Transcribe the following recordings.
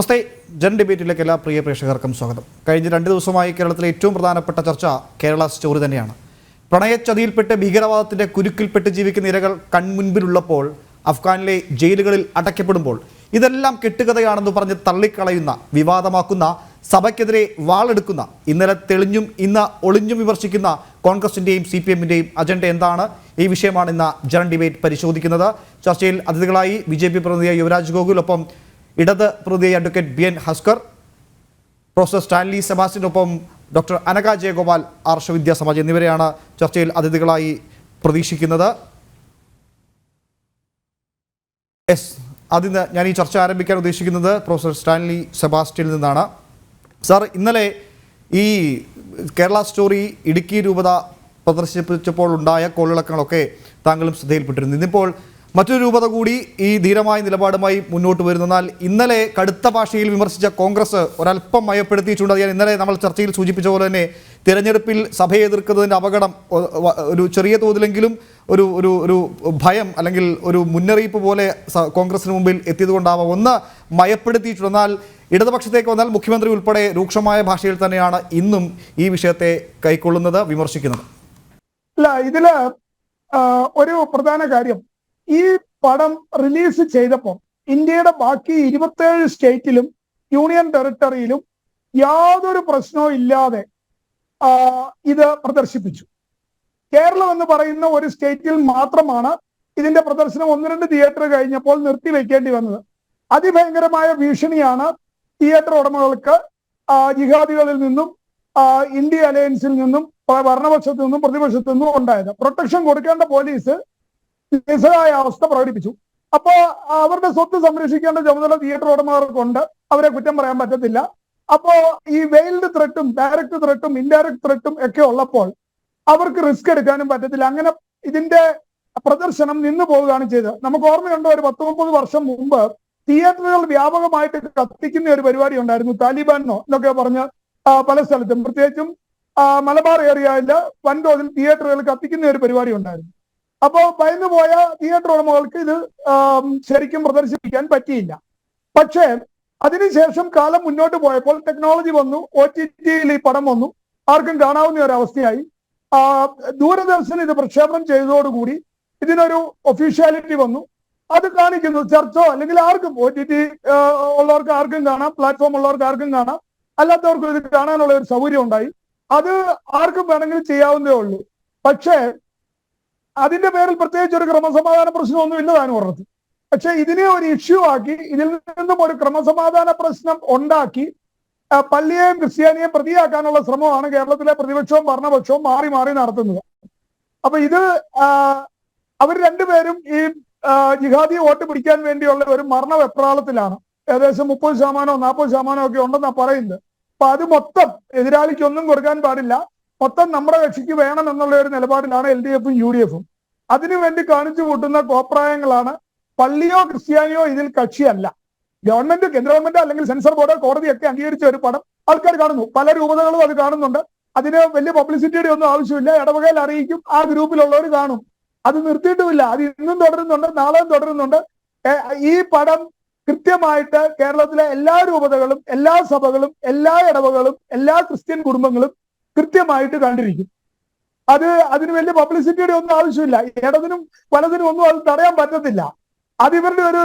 നമസ്തേ. ജൻ ഡിബേറ്റിലേക്ക് എല്ലാ പ്രിയ പ്രേക്ഷകർക്കും സ്വാഗതം. കഴിഞ്ഞ രണ്ട് ദിവസമായി കേരളത്തിലെ ഏറ്റവും പ്രധാനപ്പെട്ട ചർച്ച കേരള സ്റ്റോറി തന്നെയാണ്. പ്രണയച്ചതിയിൽപ്പെട്ട് ഭീകരവാദത്തിന്റെ കുരുക്കിൽപ്പെട്ട് ജീവിക്കുന്ന ഇരകൾ കൺമുൻപിലുള്ളപ്പോൾ അഫ്ഗാനിലെ ജയിലുകളിൽ അടയ്ക്കപ്പെടുമ്പോൾ ഇതെല്ലാം കെട്ടുകഥയാണെന്ന് പറഞ്ഞ് തള്ളിക്കളയുന്ന വിവാദമാക്കുന്ന സഭയ്ക്കെതിരെ വാളെടുക്കുന്ന ഇന്നലെ തെളിഞ്ഞും ഇന്ന് ഒളിഞ്ഞും വിമർശിക്കുന്ന കോൺഗ്രസിന്റെയും സി പി എമ്മിന്റെയും അജണ്ട എന്താണ്? ഈ വിഷയമാണ് ഇന്ന് ജനറൽ ഡിബേറ്റ് പരിശോധിക്കുന്നത്. ചർച്ചയിൽ അതിഥികളായി ബി ജെ പി പ്രതിനിധിയായ യുവരാജ് ഗോകുൽ ഒപ്പം ഇടത് പ്രതി advocate B N Haskar professor Stanley സെബാസ്റ്റിനൊപ്പം doctor Anaka Jayagopal Arsha Vidya എന്നിവരെയാണ് ചർച്ചയിൽ അതിഥികളായി പ്രതീക്ഷിക്കുന്നത്. എസ് അതിന് ഞാൻ ഈ ചർച്ച ആരംഭിക്കാൻ ഉദ്ദേശിക്കുന്നത് പ്രൊഫസർ സ്റ്റാൻലി സെബാസ്റ്റിൽ നിന്നാണ്. സാർ ഇന്നലെ ഈ കേരള സ്റ്റോറി ഇടുക്കി രൂപത പ്രദർശിപ്പിച്ചപ്പോൾ ഉണ്ടായ കോളിളക്കങ്ങളൊക്കെ താങ്കളും ശ്രദ്ധയിൽപ്പെട്ടിരുന്നു. ഇന്നിപ്പോൾ മറ്റൊരു രൂപത കൂടി ഈ ധീരമായ നിലപാടുമായി മുന്നോട്ട് വരുന്നതിനാൽ ഇന്നലെ കടുത്ത ഭാഷയിൽ വിമർശിച്ച കോൺഗ്രസ് ഒരല്പം മയപ്പെടുത്തിയിട്ടുണ്ട്. ഞാൻ ഇന്നലെ നമ്മൾ ചർച്ചയിൽ സൂചിപ്പിച്ച പോലെ തന്നെ തിരഞ്ഞെടുപ്പിൽ സഭയെ എതിർക്കുന്നതിന്റെ അപകടം ഒരു ചെറിയ തോതിലെങ്കിലും ഒരു ഒരു ഒരു ഭയം അല്ലെങ്കിൽ ഒരു മുന്നറിയിപ്പ് പോലെ കോൺഗ്രസിന് മുമ്പിൽ എത്തിയതുകൊണ്ടാവാം ഒന്ന് മയപ്പെടുത്തിയിട്ടുണ്ട്. എന്നാൽ ഇടതുപക്ഷത്തേക്ക് വന്നാൽ മുഖ്യമന്ത്രി ഉൾപ്പെടെ രൂക്ഷമായ ഭാഷയിൽ തന്നെയാണ് ഇന്നും ഈ വിഷയത്തെ കൈക്കൊള്ളുന്നത് വിമർശിക്കുന്നത്. അല്ല ഇതിൽ ഒരു പ്രധാന കാര്യം. ഈ പടം റിലീസ് ചെയ്തപ്പോൾ ഇന്ത്യയുടെ ബാക്കി ഇരുപത്തേഴ് സ്റ്റേറ്റിലും യൂണിയൻ ടെറിട്ടറിയിലും യാതൊരു പ്രശ്നവും ഇല്ലാതെ ഇത് പ്രദർശിപ്പിച്ചു. കേരളം എന്ന് പറയുന്ന ഒരു സ്റ്റേറ്റിൽ മാത്രമാണ് ഇതിന്റെ പ്രദർശനം ഒന്ന് രണ്ട് തിയേറ്റർ കഴിഞ്ഞപ്പോൾ നിർത്തിവെക്കേണ്ടി വന്നത്. അതിഭയങ്കരമായ ഭീഷണിയാണ് തിയേറ്റർ ഉടമകൾക്ക് ജിഹാദികളിൽ നിന്നും ഇന്ത്യ അലയൻസിൽ നിന്നും ഭരണപക്ഷത്തു നിന്നും പ്രതിപക്ഷത്തു നിന്നും ഉണ്ടായത്. പ്രൊട്ടക്ഷൻ കൊടുക്കേണ്ട പോലീസ് നിസ്സഹായ അവസ്ഥ പ്രകടിപ്പിച്ചു. അപ്പോ അവരുടെ സ്വത്ത് സംരക്ഷിക്കേണ്ട ചുമതല തിയേറ്റർ ഉടമകൾക്കുണ്ട്. അവരെ കുറ്റം പറയാൻ പറ്റത്തില്ല. അപ്പോ ഈ വെയിൽഡ് ത്രെട്ടും ഡയറക്ട് ത്രെട്ടും ഇൻഡയറക്ട് ത്രെട്ടും ഒക്കെ ഉള്ളപ്പോൾ അവർക്ക് റിസ്ക് എടുക്കാനും പറ്റത്തില്ല. അങ്ങനെ ഇതിന്റെ പ്രദർശനം നിന്നു പോവുകയാണ് ചെയ്തത്. നമുക്ക് ഓർമ്മയുണ്ടോ ഒരു പത്ത് മുപ്പത് വർഷം മുമ്പ് തിയേറ്ററുകൾ വ്യാപകമായിട്ട് കത്തിക്കുന്ന ഒരു പരിപാടി ഉണ്ടായിരുന്നു. താലിബാനോ എന്നൊക്കെ പറഞ്ഞ് പല സ്ഥലത്തും. പ്രത്യേകിച്ചും മലബാർ ഏരിയയിൽ വൻതോതിൽ തിയേറ്ററുകൾ കത്തിക്കുന്ന ഒരു പരിപാടി ഉണ്ടായിരുന്നു. അപ്പോൾ ഭയന്നു പോയ തിയേറ്റർ ഉടമകൾക്ക് ഇത് ശരിക്കും പ്രദർശിപ്പിക്കാൻ പറ്റിയില്ല. പക്ഷേ അതിനുശേഷം കാലം മുന്നോട്ട് പോയപ്പോൾ ടെക്നോളജി വന്നു ഒ ടി ടിയിൽ ഈ പടം വന്നു. ആർക്കും കാണാവുന്ന ഒരു അവസ്ഥയായി ദൂരദർശൻ ഇത് പ്രക്ഷേപണം ചെയ്തതോടുകൂടി ഇതിനൊരു ഒഫീഷ്യാലിറ്റി വന്നു. അത് കാണിക്കുന്നു ചർച്ചോ അല്ലെങ്കിൽ ആർക്കും ഒ ടി ടി ഉള്ളവർക്ക് ആർക്കും കാണാം പ്ലാറ്റ്ഫോം ഉള്ളവർക്ക് ആർക്കും കാണാം. അല്ലാത്തവർക്കും ഇത് കാണാനുള്ള ഒരു സൗകര്യം ഉണ്ടായി. അത് ആർക്കും വേണമെങ്കിലും ചെയ്യാവുന്നേ ഉള്ളൂ. പക്ഷേ അതിന്റെ പേരിൽ പ്രത്യേകിച്ച് ഒരു ക്രമസമാധാന പ്രശ്നമൊന്നും ഇല്ലതാണ് പറഞ്ഞത് പക്ഷെ ഇതിനെ ഒരു ഇഷ്യൂ ആക്കി ഇതിൽ നിന്നും ഒരു ക്രമസമാധാന പ്രശ്നം ഉണ്ടാക്കി പള്ളിയെയും ക്രിസ്ത്യാനിയെയും പ്രതിയാക്കാനുള്ള ശ്രമമാണ് കേരളത്തിലെ പ്രതിപക്ഷവും ഭരണപക്ഷവും മാറി മാറി നടത്തുന്നത്. അപ്പൊ ഇത് അവർ രണ്ടുപേരും ഈ ജിഹാദി വോട്ട് പിടിക്കാൻ വേണ്ടിയുള്ള ഒരു മരണ വെപ്രാളത്തിലാണ്. ഏകദേശം മുപ്പത് ശതമാനമോ നാൽപ്പത് ശതമാനമോ ഒക്കെ ഉണ്ടെന്നാണ് പറയുന്നത്. അപ്പൊ അത് മൊത്തം എതിരാളിക്കൊന്നും കൊടുക്കാൻ പാടില്ല. മൊത്തം നമ്മുടെ കക്ഷിക്ക് വേണം എന്നുള്ള ഒരു നിലപാടിലാണ് എൽ ഡി എഫും യു ഡി എഫും. അതിനുവേണ്ടി കാണിച്ചു കൂട്ടുന്ന കോപ്രായങ്ങളാണ് പള്ളിയോ ക്രിസ്ത്യാനിയോ ഇതിൽ കക്ഷിയല്ല. ഗവൺമെന്റ് കേന്ദ്ര ഗവൺമെന്റ് അല്ലെങ്കിൽ സെൻസർ ബോർഡ് കോടതിയൊക്കെ അംഗീകരിച്ച ഒരു പടം ആൾക്കാർ കാണുന്നു. പല രൂപതകളും അത് കാണുന്നുണ്ട്. അതിന് വലിയ പബ്ലിസിറ്റിയുടെ ഒന്നും ആവശ്യമില്ല. ഇടവകയിൽ അറിയിക്കും. ആ ഗ്രൂപ്പിലുള്ളവർ കാണും. അത് നിർത്തിയിട്ടുമില്ല. അത് ഇന്നും തുടരുന്നുണ്ട്. നാളെയും തുടരുന്നുണ്ട്. ഈ പടം കൃത്യമായിട്ട് കേരളത്തിലെ എല്ലാ രൂപതകളും എല്ലാ സഭകളും എല്ലാ ഇടവകളും എല്ലാ ക്രിസ്ത്യൻ കുടുംബങ്ങളും കൃത്യമായിട്ട് കണ്ടിരിക്കും. അത് അതിന് വലിയ പബ്ലിസിറ്റിയുടെ ഒന്നും ആവശ്യമില്ല. ഇടതിനും പലതിനും ഒന്നും അത് തടയാൻ പറ്റത്തില്ല. അത് ഇവരുടെ ഒരു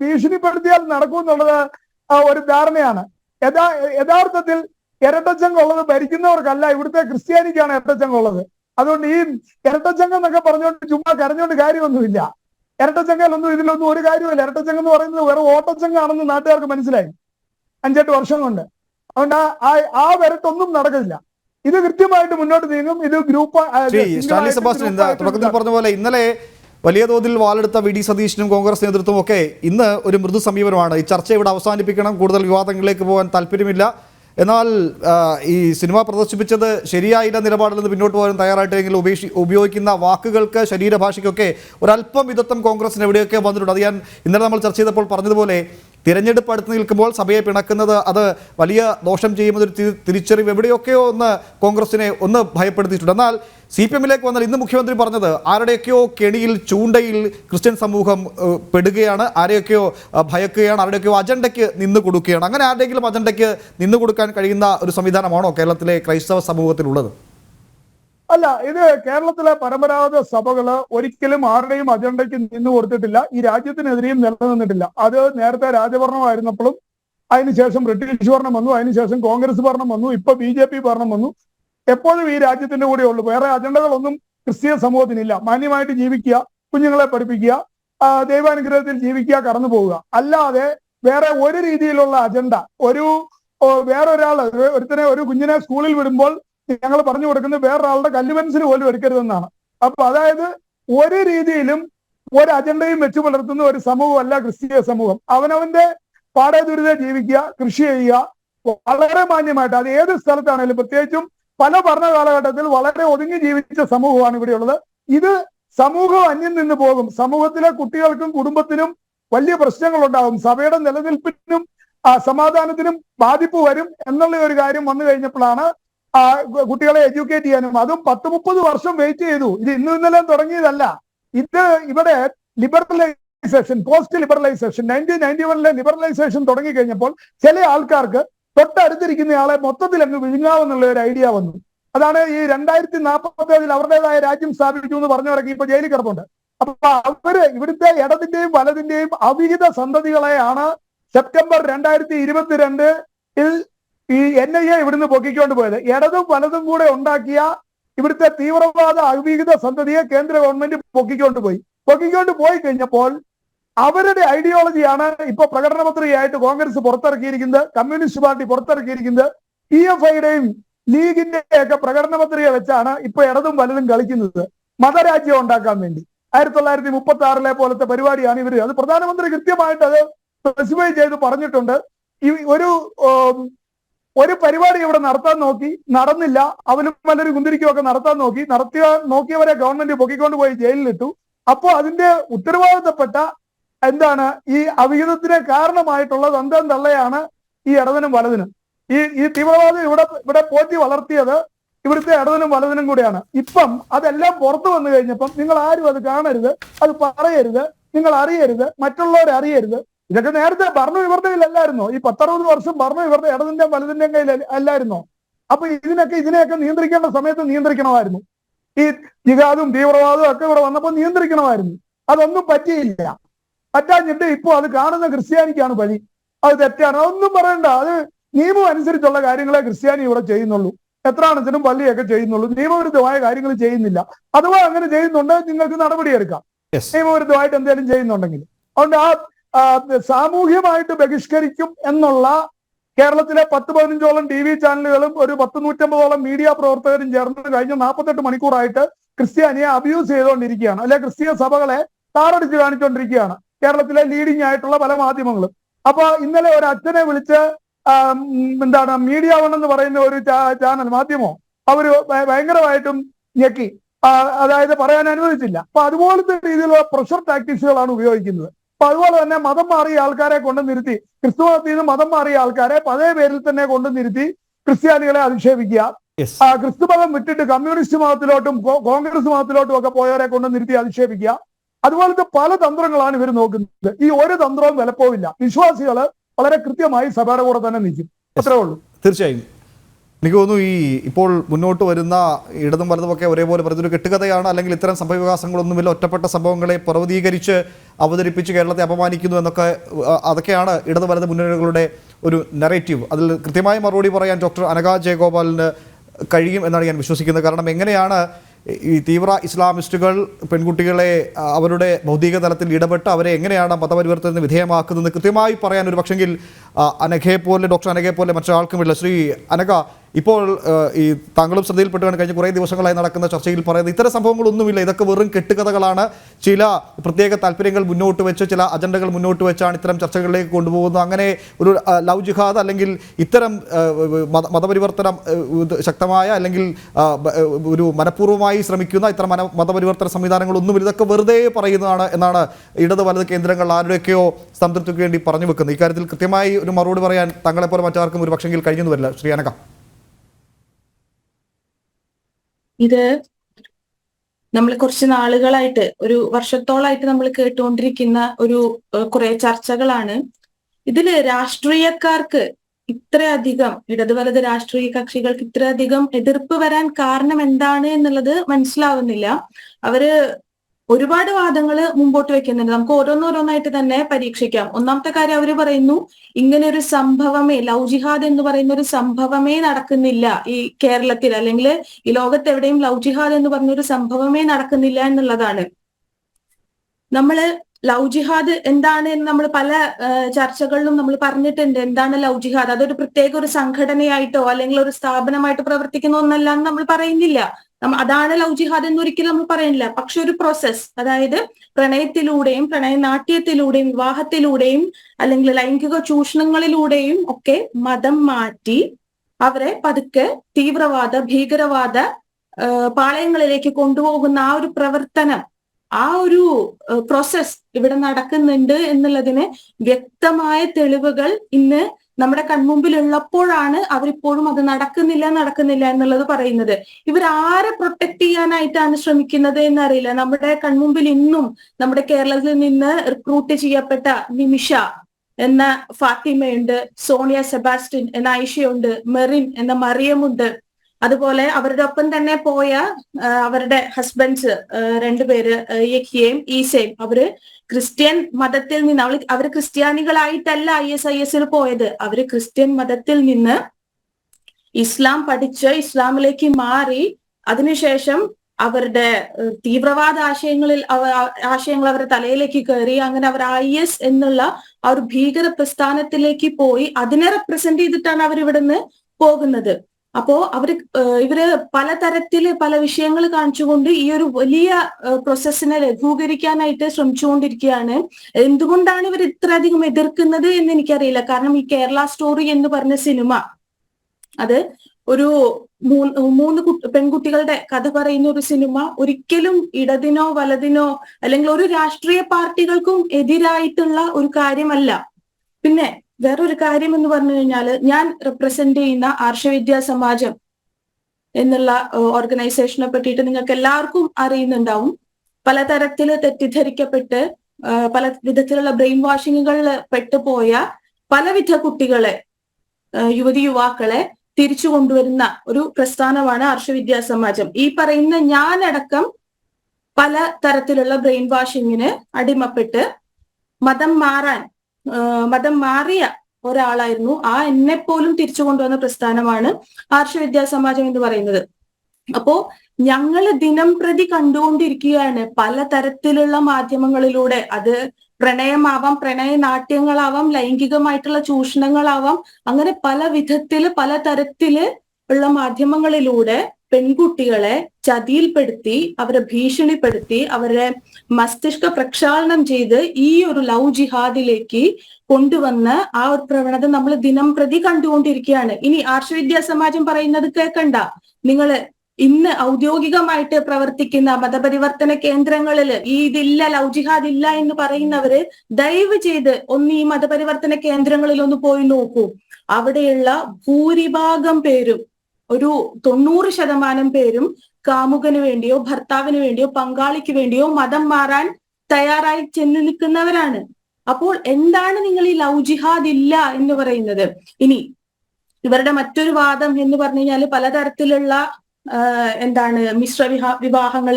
ഭീഷണിപ്പെടുത്തിയാൽ നടക്കും എന്നുള്ളത് ഒരു ധാരണയാണ്. യഥാ യഥാർത്ഥത്തിൽ ഇരട്ടച്ചങ്കുള്ളത് ഭരിക്കുന്നവർക്കല്ല ഇവിടുത്തെ ക്രിസ്ത്യാനിക്കാണ് ഇരട്ടച്ചങ്കുള്ളത്. അതുകൊണ്ട് ഈ ഇരട്ടച്ചങ്കം എന്നൊക്കെ പറഞ്ഞുകൊണ്ട് ചുമ്മാ കരഞ്ഞുകൊണ്ട് കാര്യമൊന്നുമില്ല. ഇരട്ടച്ചങ്കയിലൊന്നും ഇതിലൊന്നും ഒരു കാര്യമില്ല ഇരട്ടച്ചങ്കം എന്ന് പറയുന്നത് വേറെ ഓട്ടച്ചങ്കാണെന്ന് നാട്ടുകാർക്ക് മനസ്സിലായി. അഞ്ചെട്ട് വർഷം കൊണ്ട്. അതുകൊണ്ട് ആ ആ വരട്ടൊന്നും നടക്കില്ല ഇത് കൃത്യമായിട്ട് മുന്നോട്ട് നീങ്ങും. ഇത് ഗ്രൂപ്പ് സ്റ്റാൻലി സെബാസ്റ്റ്യൻ എന്താ തുടക്കത്തിൽ പറഞ്ഞ പോലെ ഇന്നലെ വലിയ തോതിൽ വാളെടുത്ത വി ഡി സതീശനും കോൺഗ്രസ് നേതൃത്വവും ഒക്കെ ഇന്ന് ഒരു മൃദു സമീപനമാണ്. ഈ ചർച്ച ഇവിടെ അവസാനിപ്പിക്കണം. കൂടുതൽ വിവാദങ്ങളിലേക്ക് പോകാൻ താല്പര്യമില്ല. എന്നാൽ ഈ സിനിമ പ്രദർശിപ്പിച്ചത് ശരിയായില്ല നിലപാടിൽ നിന്ന് പിന്നോട്ട് പോകാൻ തയ്യാറായിട്ടെങ്കിൽ ഉപേക്ഷി ഉപയോഗിക്കുന്ന വാക്കുകൾക്ക് ശരീരഭാഷയ്ക്കൊക്കെ ഒരല്പം വിധത്വം കോൺഗ്രസിന് എവിടെയൊക്കെ വന്നിട്ടുണ്ട്. അത് ഞാൻ ഇന്നലെ നമ്മൾ ചർച്ച ചെയ്തപ്പോൾ പറഞ്ഞതുപോലെ തിരഞ്ഞെടുപ്പ് അടുത്ത് നിൽക്കുമ്പോൾ സഭയെ പിണക്കുന്നത് അത് വലിയ ദോഷം ചെയ്യുമെന്നൊരു തിരിച്ചറിവ് എവിടെയൊക്കെയോ ഒന്ന് കോൺഗ്രസിനെ ഒന്ന് ഭയപ്പെടുത്തിയിട്ടുണ്ട്. എന്നാൽ സി പി എമ്മിലേക്ക് വന്നാൽ ഇന്ന് മുഖ്യമന്ത്രി പറഞ്ഞത് ആരുടെയൊക്കെയോ കെണിയിൽ ചൂണ്ടയിൽ ക്രിസ്ത്യൻ സമൂഹം പെടുകയാണ് ആരെയൊക്കെയോ ഭയക്കുകയാണ് ആരുടെയൊക്കെയോ അജണ്ടയ്ക്ക് നിന്ന് കൊടുക്കുകയാണ്. അങ്ങനെ ആരുടെയെങ്കിലും അജണ്ടയ്ക്ക് നിന്ന് കൊടുക്കാൻ കഴിയുന്ന ഒരു സംവിധാനമാണോ കേരളത്തിലെ ക്രൈസ്തവ സമൂഹത്തിലുള്ളത്? അല്ല ഇത് കേരളത്തിലെ പരമ്പരാഗത സഭകൾ ഒരിക്കലും ആരുടെയും അജണ്ടയ്ക്ക് നിന്ന് കൊടുത്തിട്ടില്ല. ഈ രാജ്യത്തിനെതിരെയും നിലനിന്നിട്ടില്ല. അത് നേരത്തെ രാജഭരണമായിരുന്നപ്പോഴും അതിനുശേഷം ബ്രിട്ടീഷ് ഭരണം വന്നു അതിനുശേഷം കോൺഗ്രസ് ഭരണം വന്നു ഇപ്പൊ ബി ജെ പി ഭരണം വന്നു. എപ്പോഴും ഈ രാജ്യത്തിന്റെ കൂടെ ഉള്ളൂ. വേറെ അജണ്ടകളൊന്നും ക്രിസ്തീയ സമൂഹത്തിനില്ല. മാന്യമായിട്ട് ജീവിക്കുക കുഞ്ഞുങ്ങളെ പഠിപ്പിക്കുക ദൈവാനുഗ്രഹത്തിൽ ജീവിക്കുക കടന്നു പോവുക. അല്ലാതെ വേറെ ഒരു രീതിയിലുള്ള അജണ്ട. ഒരു വേറൊരാൾ ഒരുത്തനെ ഒരു കുഞ്ഞിനെ സ്കൂളിൽ വിടുമ്പോൾ ഞങ്ങൾ പറഞ്ഞു കൊടുക്കുന്നത് വേറൊരാളുടെ കല്ലുവൻസിന് പോലും എടുക്കരുതെന്നാണ്. അപ്പൊ അതായത് ഒരു രീതിയിലും ഒരു അജണ്ടയും വെച്ചു പുലർത്തുന്ന ഒരു സമൂഹമല്ല ക്രിസ്തീയ സമൂഹം. അവനവന്റെ പാടേ ദുരിത ജീവിക്കുക കൃഷി ചെയ്യുക വളരെ മാന്യമായിട്ട് അത് ഏത് സ്ഥലത്താണെങ്കിലും പ്രത്യേകിച്ചും പല ഭരണ കാലഘട്ടത്തിൽ വളരെ ഒതുങ്ങി ജീവിച്ച സമൂഹമാണ് ഇവിടെയുള്ളത്. ഇത് സമൂഹം അന്യം നിന്ന് പോകും. സമൂഹത്തിലെ കുട്ടികൾക്കും കുടുംബത്തിനും വലിയ പ്രശ്നങ്ങൾ ഉണ്ടാകും സഭയുടെ നിലനിൽപ്പിനും സമാധാനത്തിനും ബാധിപ്പ് വരും എന്നുള്ള ഒരു കാര്യം വന്നു കഴിഞ്ഞപ്പോഴാണ് കുട്ടികളെ എഡ്യൂക്കേറ്റ് ചെയ്യാനും അതും പത്ത് മുപ്പത് വർഷം വെയിറ്റ് ചെയ്തു. ഇത് ഇന്നും ഇന്നലെ തുടങ്ങിയതല്ല. ഇത് ഇവിടെ liberalisation post liberalisation nineteen ninety വണിലെ liberalisation തുടങ്ങി കഴിഞ്ഞപ്പോൾ ചില ആൾക്കാർക്ക് തൊട്ടടുത്തിരിക്കുന്ന ആളെ മൊത്തത്തിൽ അങ്ങ് വിഴുങ്ങാമെന്നുള്ള ഒരു ഐഡിയ വന്നു. അതാണ് ഈ രണ്ടായിരത്തി നാൽപ്പത്തി ഏഴിൽ അവരുടേതായ രാജ്യം സ്ഥാപിച്ചു എന്ന് പറഞ്ഞവരൊക്കെ ഇപ്പൊ ജയിലിൽ കിടപ്പുണ്ട്. അപ്പൊ അവർ ഇവിടുത്തെ ഇടതിന്റെയും വലതിന്റെയും അവിഹിത സന്തതികളെയാണ് സെപ്റ്റംബർ രണ്ടായിരത്തി ഇരുപത്തിരണ്ടിൽ ഈ എൻ ഐ എ ഇവിടുന്ന് പൊക്കിക്കൊണ്ട് പോയത്. ഇടതും വലതും കൂടെ ഉണ്ടാക്കിയ ഇവിടുത്തെ തീവ്രവാദ അവിഹിത സന്തതിയെ കേന്ദ്ര ഗവൺമെന്റ് പൊക്കിക്കൊണ്ട് പോയി. പൊക്കിക്കൊണ്ട് പോയി കഴിഞ്ഞപ്പോൾ അവരുടെ ഐഡിയോളജിയാണ് ഇപ്പൊ പ്രകടന പത്രികയായിട്ട് കോൺഗ്രസ് പുറത്തിറക്കിയിരിക്കുന്നത് കമ്മ്യൂണിസ്റ്റ് പാർട്ടി പുറത്തിറക്കിയിരിക്കുന്നത്. പി എഫ് ഐയുടെയും ലീഗിന്റെ ഒക്കെ പ്രകടന പത്രിക വെച്ചാണ് ഇപ്പൊ ഇടതും വലതും കളിക്കുന്നത്. മതരാജ്യം ഉണ്ടാക്കാൻ വേണ്ടി. ആയിരത്തി തൊള്ളായിരത്തി മുപ്പത്തി ആറിലെ പോലത്തെ പരിപാടിയാണ് ഇവർ അത് പ്രധാനമന്ത്രി കൃത്യമായിട്ട് അത് സ്പെസിഫൈ ചെയ്ത് പറഞ്ഞിട്ടുണ്ട്. ഈ ഒരു ഒരു പരിപാടി ഇവിടെ നടത്താൻ നോക്കി നടന്നില്ല. അവനും നല്ലൊരു കുന്തിരിക്കും ഒക്കെ നടത്താൻ നോക്കി. നടത്തിയ നോക്കിയവരെ ഗവൺമെന്റ് പൊക്കിക്കൊണ്ട് പോയി ജയിലിലിട്ടു. അപ്പോ അതിന്റെ ഉത്തരവാദിത്തപ്പെട്ട എന്താണ് ഈ അവിഹിതത്തിന് കാരണമായിട്ടുള്ള തന്തം തള്ളയാണ് ഈ ഇടതിനും വലതിനും. ഈ ഈ തീവ്രവാദം ഇവിടെ ഇവിടെ പോറ്റി വളർത്തിയത് ഇവിടുത്തെ ഇടതിനും വലതിനും കൂടെയാണ്. ഇപ്പം അതെല്ലാം പുറത്തു വന്നു കഴിഞ്ഞപ്പം നിങ്ങൾ ആരും അത് കാണരുത് അത് പറയരുത് നിങ്ങൾ അറിയരുത് മറ്റുള്ളവരെ അറിയരുത് ഇതൊക്കെ നേരത്തെ ഭരണ ഇവരുടെ കയ്യിലല്ലായിരുന്നോ ഈ പത്തറുപത് വർഷം ഭരണം ഇവരുടെ ഇടതിന്റെയും വലതിന്റെയും കയ്യിൽ അല്ലായിരുന്നോ? അപ്പൊ ഇതിനൊക്കെ ഇതിനെയൊക്കെ നിയന്ത്രിക്കേണ്ട സമയത്ത് നിയന്ത്രിക്കണമായിരുന്നു. ഈ ജിഹാദും തീവ്രവാദവും ഒക്കെ ഇവിടെ വന്നപ്പോൾ നിയന്ത്രിക്കണമായിരുന്നു. അതൊന്നും പറ്റിയില്ല. പറ്റാഞ്ഞിട്ട് ഇപ്പൊ അത് കാണുന്ന ക്രിസ്ത്യാനിക്കാണ് പഴി അത് തെറ്റാണ്. അതൊന്നും പറയണ്ട. അത് നിയമം അനുസരിച്ചുള്ള കാര്യങ്ങളെ ക്രിസ്ത്യാനി ഇവിടെ ചെയ്യുന്നുള്ളൂ. എത്രാണത്തിനും പള്ളിയൊക്കെ ചെയ്യുന്നുള്ളൂ. നിയമവിരുദ്ധമായ കാര്യങ്ങൾ ചെയ്യുന്നില്ല. അഥവാ അങ്ങനെ ചെയ്യുന്നുണ്ട് നിങ്ങൾക്ക് നടപടിയെടുക്കാം. നിയമവിരുദ്ധമായിട്ട് എന്തെങ്കിലും ചെയ്യുന്നുണ്ടെങ്കിൽ. അതുകൊണ്ട് ആ, സാമൂഹ്യമായിട്ട് ബഹിഷ്കരിക്കും എന്നുള്ള കേരളത്തിലെ പത്ത് പതിനഞ്ചോളം ടി വി ചാനലുകളും ഒരു പത്ത് നൂറ്റമ്പതോളം മീഡിയ പ്രവർത്തകരും ചേർന്ന് കഴിഞ്ഞ നാൽപ്പത്തെട്ട് മണിക്കൂറായിട്ട് ക്രിസ്ത്യാനിയെ അബ്യൂസ് ചെയ്തുകൊണ്ടിരിക്കുകയാണ്. അല്ലെ ക്രിസ്തീയ സഭകളെ താറടിച്ച് കാണിച്ചുകൊണ്ടിരിക്കുകയാണ് കേരളത്തിലെ ലീഡിംഗ് ആയിട്ടുള്ള പല മാധ്യമങ്ങളും. അപ്പൊ ഇന്നലെ ഒരു അച്ഛനെ വിളിച്ച് എന്താണ് മീഡിയ വൺ എന്ന് പറയുന്ന ഒരു ചാനൽ മാധ്യമോ അവർ ഭയങ്കരമായിട്ടും ഞെക്കി. അതായത് പറയാൻ അനുവദിച്ചില്ല. അപ്പൊ അതുപോലത്തെ രീതിയിലുള്ള പ്രഷർ ടാക്ടിക്സുകളാണ് ഉപയോഗിക്കുന്നത്. അപ്പൊ അതുപോലെ തന്നെ മതം മാറിയ ആൾക്കാരെ കൊണ്ട് നിർത്തി. ക്രിസ്തു മതത്തിൽ നിന്ന് മതം മാറിയ ആൾക്കാരെ പഴയ പേരിൽ തന്നെ കൊണ്ട് നിർത്തി ക്രിസ്ത്യാനികളെ അധിക്ഷേപിക്കുക. യെസ് ആ ക്രിസ്തു മതം വിട്ടിട്ട് കമ്മ്യൂണിസ്റ്റ് മതത്തിലോട്ടും കോൺഗ്രസ് മതത്തിലോട്ടും ഒക്കെ പോയവരെ കൊണ്ട് നിർത്തി അധിക്ഷേപിക്കുക. അതുപോലത്തെ പല തന്ത്രങ്ങളാണ് ഇവർ നോക്കുന്നത്. ഈ ഒരു തന്ത്രവും വിലപ്പോവില്ല. വിശ്വാസികൾ വളരെ കൃത്യമായി സഭയുടെ കൂടെ തന്നെ നിൽക്കും. അത്രേ ഉള്ളൂ. തീർച്ചയായും. എനിക്ക് തോന്നുന്നു ഈ ഇപ്പോൾ മുന്നോട്ട് വരുന്ന ഇടതും വലതുമൊക്കെ ഒരേപോലെ പറഞ്ഞൊരു കെട്ടുകഥയാണ്. അല്ലെങ്കിൽ ഇത്തരം സംഭവവികാസങ്ങളൊന്നുമില്ല. ഒറ്റപ്പെട്ട സംഭവങ്ങളെ പർവതീകരിച്ച് അവതരിപ്പിച്ച് കേരളത്തെ അപമാനിക്കുന്നു എന്നൊക്കെ അതൊക്കെയാണ് ഇടത് വലത് മുന്നണികളുടെ ഒരു നെറേറ്റീവ് അതിൽ കൃത്യമായ മറുപടി പറയാൻ ഡോക്ടർ അനഘ ജയഗോപാലിന് കഴിയും എന്നാണ് ഞാൻ വിശ്വസിക്കുന്നത്. കാരണം എങ്ങനെയാണ് ഈ തീവ്ര ഇസ്ലാമിസ്റ്റുകൾ പെൺകുട്ടികളെ അവരുടെ ഭൗതിക തലത്തിൽ ഇടപെട്ട് അവരെ എങ്ങനെയാണ് മതപരിവർത്തനത്തിന് വിധേയമാക്കുന്നത് കൃത്യമായി പറയാൻ ഒരു പക്ഷെങ്കിൽ അനഘയെ പോലെ ഡോക്ടർ അനഘയെ പോലെ മറ്റൊരാൾക്കുമില്ല. ശ്രീ അനഘ ഇപ്പോൾ ഈ താങ്കളും ശ്രദ്ധയിൽപ്പെട്ടുകൊണ്ട് കഴിഞ്ഞ കുറേ ദിവസങ്ങളായി നടക്കുന്ന ചർച്ചയിൽ പറയുന്നത് ഇത്തരം സംഭവങ്ങളൊന്നുമില്ല. ഇതൊക്കെ വെറും കെട്ടുകഥകളാണ്. ചില പ്രത്യേക താല്പര്യങ്ങൾ മുന്നോട്ട് വെച്ച് ചില അജണ്ടകൾ മുന്നോട്ട് വെച്ചാണ് ഇത്തരം ചർച്ചകളിലേക്ക് കൊണ്ടുപോകുന്നത്. അങ്ങനെ ഒരു ലവ് ജിഹാദ് അല്ലെങ്കിൽ ഇത്തരം മതപരിവർത്തനം ശക്തമായ അല്ലെങ്കിൽ ഒരു മനഃപൂർവമായി ശ്രമിക്കുന്ന ഇത്തരം മന മതപരിവർത്തന സംവിധാനങ്ങളൊന്നുമില്ല. ഇതൊക്കെ വെറുതെ പറയുന്നതാണ് എന്നാണ് ഇടത് വലത് കേന്ദ്രങ്ങൾ ആരുടെയൊക്കെയോ സംതൃപ്തിക്ക് വേണ്ടി പറഞ്ഞു വെക്കുന്നത്. ഇക്കാര്യത്തിൽ കൃത്യമായി ഒരു മറുപടി പറയാൻ തങ്ങളെപ്പോലെ മറ്റാർക്കും ഒരു പക്ഷെങ്കിൽ കഴിഞ്ഞെന്ന് വരില്ല. ശ്രീ അനക ഇത് നമ്മൾ കുറച്ച് നാളുകളായിട്ട് ഒരു വർഷത്തോളായിട്ട് നമ്മൾ കേട്ടുകൊണ്ടിരിക്കുന്ന ഒരു കുറെ ചർച്ചകളാണ്. ഇതിൽ രാഷ്ട്രീയക്കാർക്ക് ഇത്രയധികം ഇടത് വലത് രാഷ്ട്രീയ കക്ഷികൾക്ക് ഇത്രയധികം എതിർപ്പ് വരാൻ കാരണം എന്താണ് എന്നുള്ളത് മനസ്സിലാവുന്നില്ല. അവർ ഒരുപാട് വാദങ്ങൾ മുമ്പോട്ട് വെക്കുന്നുണ്ട്. നമുക്ക് ഓരോന്നോരോന്നായിട്ട് തന്നെ പരീക്ഷിക്കാം. ഒന്നാമത്തെ കാര്യം അവർ പറയുന്നു ഇങ്ങനെ ഒരു സംഭവമേ ലവ് ജിഹാദ് എന്ന് പറയുന്ന ഒരു സംഭവമേ നടക്കുന്നില്ല ഈ കേരളത്തിൽ. അല്ലെങ്കിൽ ഈ ലോകത്ത് എവിടെയും ലവ് ജിഹാദ് എന്ന് പറഞ്ഞൊരു സംഭവമേ നടക്കുന്നില്ല എന്നുള്ളതാണ്. നമ്മൾ ലവ് ജിഹാദ് എന്താണ് എന്ന് നമ്മൾ പല ചർച്ചകളിലും നമ്മൾ പറഞ്ഞിട്ടുണ്ട്. എന്താണ് ലവ് ജിഹാദ്? അതൊരു പ്രത്യേക ഒരു സംഘടനയായിട്ടോ അല്ലെങ്കിൽ ഒരു സ്ഥാപനമായിട്ട് പ്രവർത്തിക്കുന്ന ഒന്നല്ല എന്ന് നമ്മൾ പറയുന്നില്ല. അതാണ് ലവ് ജിഹാദ് എന്ന് ഒരിക്കലും നമ്മൾ പറയുന്നില്ല. പക്ഷെ ഒരു പ്രോസസ് അതായത് പ്രണയത്തിലൂടെയും പ്രണയനാട്യത്തിലൂടെയും വിവാഹത്തിലൂടെയും അല്ലെങ്കിൽ ലൈംഗിക ചൂഷണങ്ങളിലൂടെയും ഒക്കെ മതം മാറ്റി അവരെ പതുക്കെ തീവ്രവാദ ഭീകരവാദ പാളയങ്ങളിലേക്ക് കൊണ്ടുപോകുന്ന ആ ഒരു പ്രവർത്തനം ആ ഒരു പ്രോസസ് ഇവിടെ നടക്കുന്നുണ്ട് എന്നുള്ളതിന് വ്യക്തമായ തെളിവുകൾ ഇന്ന് നമ്മുടെ കൺമുമ്പിൽ ഉള്ളപ്പോഴാണ് അവരിപ്പോഴും അത് നടക്കുന്നില്ല നടക്കുന്നില്ല എന്നുള്ളത് പറയുന്നത്. ഇവർ ആരെ പ്രൊട്ടക്ട് ചെയ്യാനായിട്ടാണ് ശ്രമിക്കുന്നത് എന്നറിയില്ല. നമ്മുടെ കൺമുമ്പിൽ ഇന്നും നമ്മുടെ കേരളത്തിൽ നിന്ന് റിക്രൂട്ട് ചെയ്യപ്പെട്ട നിമിഷ എന്ന ഫാത്തിമയുണ്ട് സോണിയ സെബാസ്റ്റിൻ എന്ന ഐഷയുണ്ട് മെറിൻ എന്ന മറിയമുണ്ട്. അതുപോലെ അവരുടെ ഒപ്പം തന്നെ പോയ അവരുടെ ഹസ്ബൻഡ്സ് രണ്ടുപേര് യഖിയേയും ഈസയും അവർ ക്രിസ്ത്യൻ മതത്തിൽ നിന്ന് അവൾ അവർ ക്രിസ്ത്യാനികളായിട്ടല്ല ഐ എസ് ഐ എസിൽ പോയത്. അവർ ക്രിസ്ത്യൻ മതത്തിൽ നിന്ന് ഇസ്ലാം പഠിച്ച് ഇസ്ലാമിലേക്ക് മാറി. അതിനുശേഷം അവരുടെ തീവ്രവാദ ആശയങ്ങളിൽ ആശയങ്ങൾ അവരുടെ തലയിലേക്ക് കയറി. അങ്ങനെ അവർ ഐ എസ് എന്നുള്ള ആ ഒരു ഭീകര പ്രസ്ഥാനത്തിലേക്ക് പോയി. അതിനെ റെപ്രസെന്റ് ചെയ്തിട്ടാണ് അവർ ഇവിടുന്ന് പോകുന്നത്. അപ്പോ അവർ ഇവർ പലതരത്തിൽ പല വിഷയങ്ങൾ കാണിച്ചുകൊണ്ട് ഈ ഒരു വലിയ പ്രോസസ്സിനെ ലഘൂകരിക്കാനായിട്ട് ശ്രമിച്ചുകൊണ്ടിരിക്കുകയാണ്. എന്തുകൊണ്ടാണ് ഇവർ ഇത്രയധികം എതിർക്കുന്നത് എന്ന് എനിക്കറിയില്ല. കാരണം ഈ കേരള സ്റ്റോറി എന്ന് പറഞ്ഞ സിനിമ അത് ഒരു മൂന്ന് മൂന്ന് പെൺകുട്ടികളുടെ കഥ പറയുന്ന ഒരു സിനിമ ഒരിക്കലും ഇടതിനോ വലതിനോ അല്ലെങ്കിൽ ഒരു രാഷ്ട്രീയ പാർട്ടികൾക്കും എതിരായിട്ടുള്ള ഒരു കാര്യമല്ല. പിന്നെ വേറൊരു കാര്യം എന്ന് പറഞ്ഞു കഴിഞ്ഞാൽ ഞാൻ റെപ്രസെന്റ് ചെയ്യുന്ന ആർഷവിദ്യാ സമാജം എന്നുള്ള ഓർഗനൈസേഷനെ പറ്റിയിട്ട് നിങ്ങൾക്ക് എല്ലാവർക്കും അറിയുന്നുണ്ടാവും. പലതരത്തിൽ തെറ്റിദ്ധരിക്കപ്പെട്ട് പല വിധത്തിലുള്ള ബ്രെയിൻ വാഷിങ്ങുകളിൽ പെട്ടുപോയ പലവിധ കുട്ടികളെ യുവതി യുവാക്കളെ തിരിച്ചു കൊണ്ടുവരുന്ന ഒരു പ്രസ്ഥാനമാണ് ആർഷവിദ്യാ സമാജം. ഈ പറയുന്ന ഞാനടക്കം പല തരത്തിലുള്ള ബ്രെയിൻ വാഷിങ്ങിന് അടിമപ്പെട്ട് മതം മാറാൻ മതം മാറിയ ഒരാളായിരുന്നു. ആ എന്നെ പോലും തിരിച്ചു കൊണ്ടുവന്ന പ്രസ്ഥാനമാണ് ആർഷ വിദ്യാസമാജം എന്ന് പറയുന്നത്. അപ്പോ ഞങ്ങൾ ദിനം പ്രതി കണ്ടുകൊണ്ടിരിക്കുകയാണ്. പലതരത്തിലുള്ള മാധ്യമങ്ങളിലൂടെ. അത് പ്രണയമാവാം പ്രണയ നാട്യങ്ങളാവാം ലൈംഗികമായിട്ടുള്ള ചൂഷണങ്ങളാവാം. അങ്ങനെ പല വിധത്തിൽ പല തരത്തിൽ ഉള്ള മാധ്യമങ്ങളിലൂടെ പെൺകുട്ടികളെ ചതിയിൽപ്പെടുത്തി അവരെ ഭീഷണിപ്പെടുത്തി അവരെ മസ്തിഷ്ക പ്രക്ഷാളനം ചെയ്ത് ഈ ഒരു ലവ് ജിഹാദിലേക്ക് കൊണ്ടുവന്ന ആ ഒരു പ്രവണത നമ്മൾ ദിനം പ്രതി കണ്ടുകൊണ്ടിരിക്കുകയാണ്. ഇനി ആർഷവിദ്യാ സമാജം പറയുന്നത് കേൾക്കണ്ട. നിങ്ങൾ ഇന്ന് ഔദ്യോഗികമായിട്ട് പ്രവർത്തിക്കുന്ന മതപരിവർത്തന കേന്ദ്രങ്ങളിൽ ഈ ഇതില്ല ലവ് ജിഹാദ് ഇല്ല എന്ന് പറയുന്നവര് ദയവ് ചെയ്ത് ഒന്ന് ഈ മതപരിവർത്തന കേന്ദ്രങ്ങളിൽ ഒന്ന് പോയി നോക്കൂ. അവിടെയുള്ള ഭൂരിഭാഗം പേരും ഒരു തൊണ്ണൂറ് ശതമാനം പേരും കാമുകന് വേണ്ടിയോ ഭർത്താവിന് വേണ്ടിയോ പങ്കാളിക്ക് വേണ്ടിയോ മതം മാറാൻ തയ്യാറായി ചെന്ന് നിൽക്കുന്നവരാണ്. അപ്പോൾ എന്താണ് നിങ്ങൾ ഈ ലവ് ജിഹാദ് ഇല്ല എന്ന് പറയുന്നത്? ഇനി ഇവരുടെ മറ്റൊരു വാദം എന്ന് പറഞ്ഞു കഴിഞ്ഞാൽ പലതരത്തിലുള്ള എന്താണ് മിശ്ര വിവാ വിവാഹങ്ങൾ